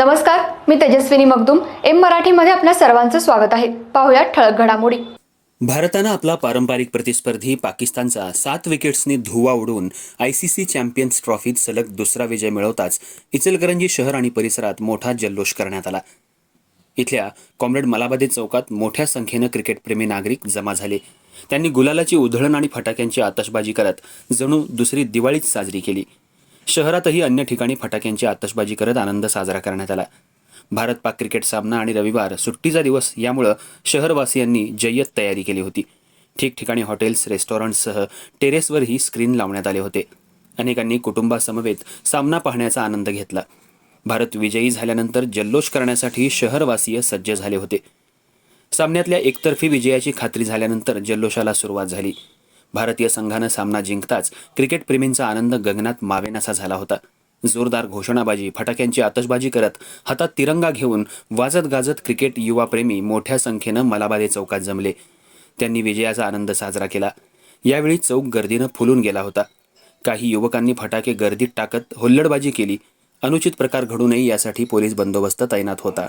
नमस्कार मी तेजस्विनी मगदुम. एम मराठीमध्ये आपल्या सर्वांचं स्वागत आहे. पाहुयात ठळक घडामोडी. भारतानं आपला पारंपरिक प्रतिस्पर्धी पाकिस्तानचा सात विकेट्सनी धुवा उडवून आय सी सी चॅम्पियन्स ट्रॉफीत सलग दुसरा विजय मिळवताच इचलकरंजी शहर आणि परिसरात मोठा जल्लोष करण्यात आला. इथल्या कॉम्रेड मलाबादे चौकात मोठ्या संख्येनं क्रिकेटप्रेमी नागरिक जमा झाले. त्यांनी गुलालाची उधळण आणि फटाक्यांची आतषबाजी करत जणू दुसरी दिवाळीच साजरी केली. शहरातही अन्य ठिकाणी फटाक्यांची आतषबाजी करत आनंद साजरा करण्यात आला. भारत पाक क्रिकेट सामना आणि रविवार सुट्टीचा दिवस यामुळं शहरवासियांनी जय्यत तयारी केली होती. ठिकठिकाणी हॉटेल्स रेस्टॉरंट्ससह टेरेसवरही स्क्रीन लावण्यात आले होते. अनेकांनी कुटुंबासमवेत सामना पाहण्याचा आनंद घेतला. भारत विजयी झाल्यानंतर जल्लोष करण्यासाठी शहरवासीय सज्ज झाले होते. सामन्यातल्या एकतर्फी विजयाची खात्री झाल्यानंतर जल्लोषाला सुरुवात झाली. भारतीय संघानं सामना जिंकताच क्रिकेटप्रेमींचा आनंद गगनात मावेनासा झाला होता. जोरदार घोषणाबाजी फटाक्यांची आतषबाजी करत हातात तिरंगा घेऊन वाजत गाजत क्रिकेट युवाप्रेमी मोठ्या संख्येनं मलाबादे चौकात जमले. त्यांनी विजयाचा आनंद साजरा केला. यावेळी चौक गर्दीनं फुलून गेला होता. काही युवकांनी फटाके गर्दीत टाकत हुल्लडबाजी केली. अनुचित प्रकार घडू नये यासाठी पोलीस बंदोबस्त तैनात होता.